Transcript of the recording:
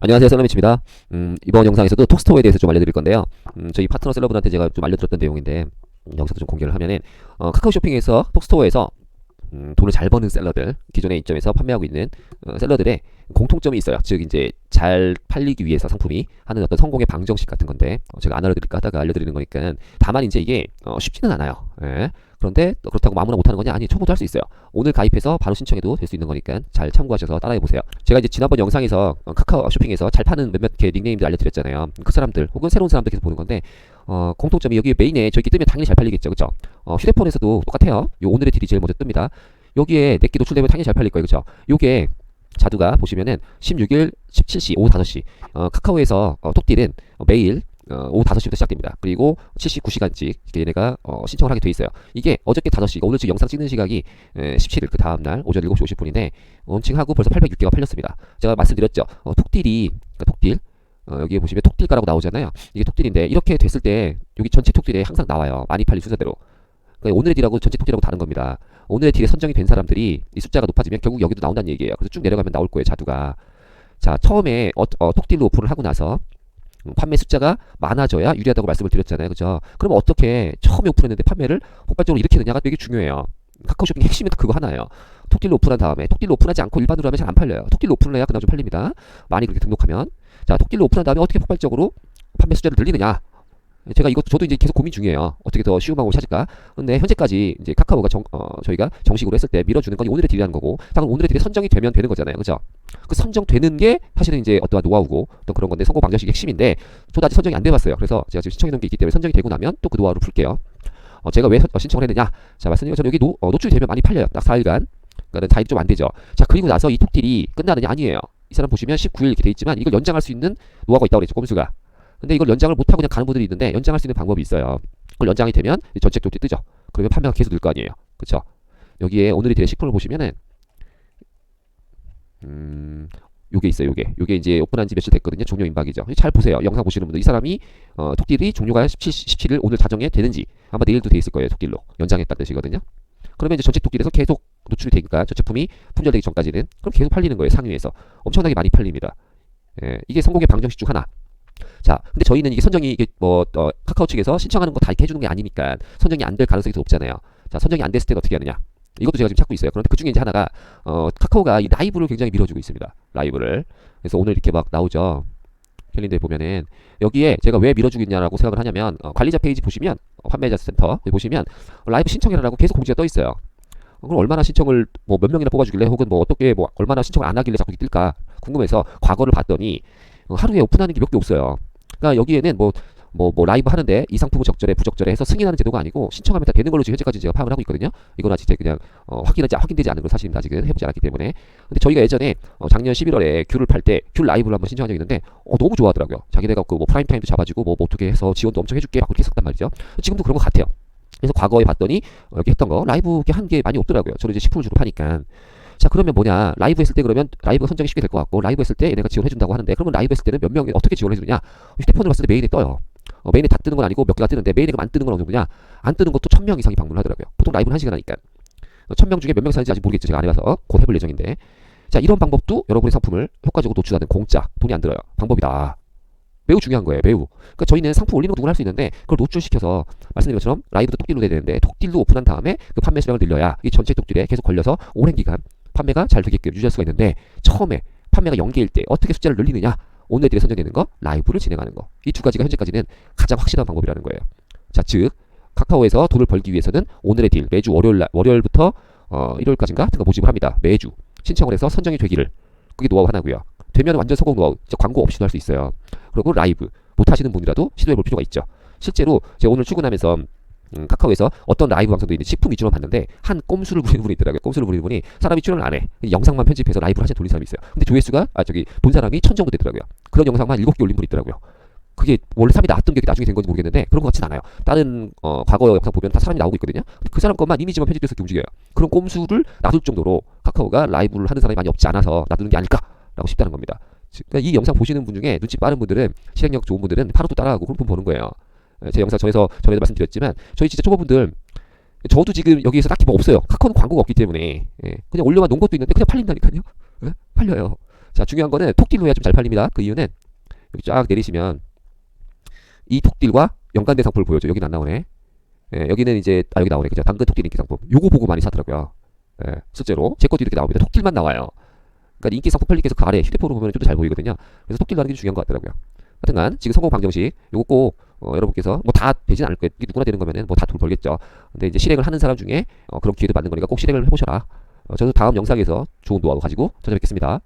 안녕하세요 셀러미치입니다. 음, 이번 영상에서도 톡스토어에 대해서 좀 알려드릴 건데요. 음, 저희 파트너 셀러분한테 제가 좀 알려드렸던 내용인데 음, 여기서도 좀 공개를 하면은 어, 카카오 쇼핑에서 톡스토어에서 음, 돈을 잘 버는 셀러들 기존의 입점에서 판매하고 있는 어, 셀러들의 공통점이 있어요. 즉 이제 잘 팔리기 위해서 상품이 하는 어떤 성공의 방정식 같은 건데 어, 제가 안 알려드릴까 하다가 알려드리는 거니까 다만 이제 이게 어, 쉽지는 않아요. 예. 그런데 또 그렇다고 아무나 못하는 거냐? 아니 초보도 할 수 있어요. 오늘 가입해서 바로 신청해도 될 수 있는 거니까 잘 참고하셔서 따라해 보세요. 제가 이제 지난번 영상에서 어, 카카오 쇼핑에서 잘 파는 몇몇 개 닉네임들 알려드렸잖아요. 그 사람들 혹은 새로운 사람들 계속 보는 건데 어, 공통점이 여기 메인에 저기 뜨면 당연히 잘 팔리겠죠, 그렇죠? 어, 휴대폰에서도 똑같아요. 요 오늘의 딜이 제일 먼저 뜹니다. 여기에 내게 노출되면 당연히 잘 팔릴 거예요, 그렇죠? 요게 자두가 보시면은 16일 17시 오후 5시 어, 카카오에서 어, 톡딜은 어, 매일 어, 오후 5시부터 시작됩니다. 그리고 79시간씩 얘네가 어, 신청을 하게 돼 있어요. 이게 어저께 5시, 오늘 지금 영상 찍는 시각이 에, 17일 그 다음 날 오전 7시 50분인데 론칭하고 벌써 806개가 팔렸습니다. 제가 말씀드렸죠. 어, 톡딜이 그러니까 톡딜 어, 여기에 보시면 톡딜가라고 나오잖아요. 이게 톡딜인데 이렇게 됐을 때 여기 전체 톡딜에 항상 나와요. 많이 팔린 순서대로. 그러니까 오늘의 딜하고 전체 톡딜하고 다른 겁니다. 오늘의 딜에 선정이 된 사람들이 이 숫자가 높아지면 결국 여기도 나온다는 얘기예요. 그래서 쭉 내려가면 나올 거예요. 자두가. 자 처음에 어, 어, 톡딜로 오픈을 하고 나서 음, 판매 숫자가 많아져야 유리하다고 말씀을 드렸잖아요. 그죠? 그럼 어떻게 처음에 오픈했는데 판매를 폭발적으로 일으키느냐가 되게 중요해요. 카카오 쇼핑 핵심이 그거 하나예요. 톡딜로 오픈한 다음에 톡딜로 오픈하지 않고 일반으로 하면 잘 안 팔려요. 톡딜로 오픈을 해야 그나마 좀 팔립니다. 많이 그렇게 등록하면 자 톡딜로 오픈한 다음에 어떻게 폭발적으로 판매 숫자를 늘리느냐 제가 이것도 저도 이제 계속 고민 중이에요. 어떻게 더 쉬운 방법을 찾을까? 근데 현재까지 이제 카카오가 정, 어, 저희가 정식으로 했을 때 밀어주는 건 오늘의 딜이라는 거고, 자 그럼 오늘의 딜이 선정이 되면 되는 거잖아요, 그죠? 그 선정되는 게 사실은 이제 어떠한 노하우고 또 그런 건데 성공 방정식의 핵심인데 저도 아직 선정이 안 돼봤어요. 그래서 제가 지금 신청해 놓은 게 있기 때문에 선정이 되고 나면 또 그 노하우를 풀게요. 어, 제가 왜 선- 어, 신청을 했느냐? 자 말씀드린 것처럼 여기 노, 어, 노출이 되면 많이 팔려요. 딱 4일간. 그러니까 다일이 좀안 되죠. 자 그리고 나서 이 톡딜이 끝나느냐 아니에요. 이 사람 보시면 19일 이렇게 돼 있지만 이걸 연장할 수 있는 노하우가 있다고 그랬죠. 꼼수가. 근데 이걸 연장을 못하고 그냥 가는 분들이 있는데 연장할 수 있는 방법이 있어요. 그걸 연장이 되면 이 전체 톡딜 뜨죠. 그러면 판매가 계속 늘 거 아니에요. 그렇죠? 여기에 오늘의 딜의 식품을 보시면은 음 요게 있어요. 요게 요게 이제 오픈한 지 며칠 됐거든요. 종료 임박이죠. 잘 보세요. 영상 보시는 분들 이 사람이 어, 톡딜이 종료가 17, 17일 오늘 자정에 되는지 아마 내일도 돼 있을 거예요. 톡딜로 연장했다는 뜻이거든요. 그러면 이제 전체 톡딜에서 계속 노출이 되니까 저 제품이 품절되기 전까지는 그럼 계속 팔리는 거예요. 상위에서 엄청나게 많이 팔립니다. 예, 이게 성공의 방정식 중 하나. 자, 근데 저희는 이게 선정이 이게 뭐 어, 카카오 측에서 신청하는 거 다 이렇게 해주는 게 아니니까 선정이 안 될 가능성이 더 높잖아요. 자, 선정이 안 됐을 때는 어떻게 하느냐? 이것도 제가 지금 찾고 있어요. 그런데 그 중에 이제 하나가 어, 카카오가 이 라이브를 굉장히 밀어주고 있습니다. 라이브를. 그래서 오늘 이렇게 막 나오죠. 캘린더에 보면은 여기에 제가 왜 밀어주고 있냐라고 생각을 하냐면 어, 관리자 페이지 보시면 어, 판매자 센터 여기 보시면 어, 라이브 신청이라고 계속 공지가 떠 있어요. 어, 그럼 얼마나 신청을 뭐 몇 명이나 뽑아주길래 혹은 뭐 어떻게 뭐 얼마나 신청을 안 하길래 자꾸 뜰까 궁금해서 과거를 봤더니 어, 하루에 오픈하는 게 몇 개 없어요. 그러니까 여기에는 뭐 뭐, 뭐, 라이브 하는데 이 상품은 적절해, 부적절해 해서 승인하는 제도가 아니고 신청하면 다 되는 걸로 지금 현재까지 제가 파악을 하고 있거든요. 이건 아직 그냥, 어, 확인하지, 확인되지 않은 걸 사실입니다. 아직은 해보지 않았기 때문에. 근데 저희가 예전에, 어, 작년 11월에 귤을 팔 때, 귤 라이브를 한번 신청한 적이 있는데, 어, 너무 좋아하더라고요. 자기네가 그뭐 프라임 타임도 잡아주고, 뭐, 뭐 어떻게 해서 지원도 엄청 해줄게, 막 그렇게 했었단 말이죠. 지금도 그런 것 같아요. 그래서 과거에 봤더니, 어, 여기 했던 거, 라이브 이렇게 한 게 많이 없더라고요. 저는 이제 식품을 주로 파니까. 자 그러면 뭐냐? 라이브 했을 때 그러면 라이브가 선정이 쉽게 될 것 같고 라이브 했을 때 얘네가 지원해준다고 하는데 그러면 라이브 했을 때는 몇 명이 어떻게 지원해주느냐? 휴대폰으로 봤을 때 메인에 떠요. 어, 메인에 다 뜨는 건 아니고 몇 개가 뜨는데 메인에 안 뜨는 건 어느 정도냐? 안 뜨는 것도 천 명 이상이 방문을 하더라고요. 보통 라이브는 한 시간 하니까. 천 명 중에 몇 명 사는지 아직 모르겠죠 제가 안 해봐서. 곧 해볼 예정인데. 자 이런 방법도 여러분의 상품을 효과적으로 노출하는 공짜 돈이 안 들어요. 방법이다. 매우 중요한 거예요 매우. 그러니까 저희는 상품 올리는 거 누구나 할 수 있는데 그걸 노출시켜서 말씀드린 것처럼 라이브도 톡딜로 돼야 되는데 톡딜로 오픈한 다음에 그 판매 수량을 늘려야 이 전체 톡딜에 계속 걸려서 오랜 기간 판매가 잘 되게끔 유지할 수가 있는데 처음에 판매가 연계일 때 어떻게 숫자를 늘리느냐 오늘 딜에 선정되는 거 라이브를 진행하는 거. 이 두 가지가 현재까지는 가장 확실한 방법이라는 거예요. 자즉 카카오에서 돈을 벌기 위해서는 오늘의 딜 매주 월요일 날 월요일부터 어, 일요일까지인가 같은 거 모집을 합니다. 매주. 신청을 해서 선정이 되기를. 그게 노하우 하나고요. 되면 완전 성공 노하우 광고 없이도 할 수 있어요. 그리고 라이브. 못 하시는 분이라도 시도해 볼 필요가 있죠. 실제로 제가 오늘 출근하면서 음, 카카오에서 어떤 라이브 방송도 있는데 식품 위주로 봤는데 한 꼼수를 부리는 분이 있더라고요. 꼼수를 부리는 분이 사람이 출연을 안 해. 영상만 편집해서 라이브를 하신 돌린 사람이 있어요. 근데 조회수가 아 저기 본 사람이 천 정도 되더라고요. 그런 영상만 일곱 개 올린 분이 있더라고요. 그게 원래 사람이 나왔던 게 나중에 된 건지 모르겠는데 그런 것 같진 않아요. 다른 어, 과거 영상 보면 다 사람이 나오고 있거든요. 그 사람 것만 이미지만 이렇게 움직여요. 그런 꼼수를 놔둘 정도로 카카오가 라이브를 하는 사람이 많이 없지 않아서 놔두는 게 아닐까라고 싶다는 겁니다. 즉, 그러니까 이 영상 보시는 분 중에 눈치 빠른 분들은 실행력 좋은 분들은 바로 또 따라하고 그런 분 보는 거예요. 예, 제 영상 전에서 전에도 말씀드렸지만 저희 진짜 초보분들 저도 지금 여기에서 딱히 뭐 없어요. 카카오는 광고가 없기 때문에 예, 그냥 올려만 놓은 것도 있는데 그냥 팔린다니까요. 예? 팔려요. 자, 중요한 거는 톡딜로 해야 좀 잘 팔립니다. 그 이유는 여기 쫙 내리시면 이 톡딜과 연관된 상품을 보여줘. 여기는 안 나오네. 예, 여기는 이제 아 여기 나오네. 그죠? 당근 톡딜 인기 상품. 요거 보고 많이 사더라고요. 예, 실제로 제 것도 이렇게 나옵니다. 톡딜만 나와요. 그러니까 인기 상품 팔리기에서 그 아래 휴대폰으로 보면 좀 더 잘 보이거든요. 그래서 톡딜로 하는 게 중요한 것 같더라고요. 하여튼간 지금 성공 방정식 요거 꼭 어, 여러분께서 뭐 다 되진 않을 거예요. 누구나 되는 거면은 뭐 다 돈 벌겠죠. 근데 이제 실행을 하는 사람 중에 어, 그런 기회도 받는 거니까 꼭 실행을 해보셔라. 어, 저도 다음 영상에서 좋은 노하우 가지고 찾아뵙겠습니다.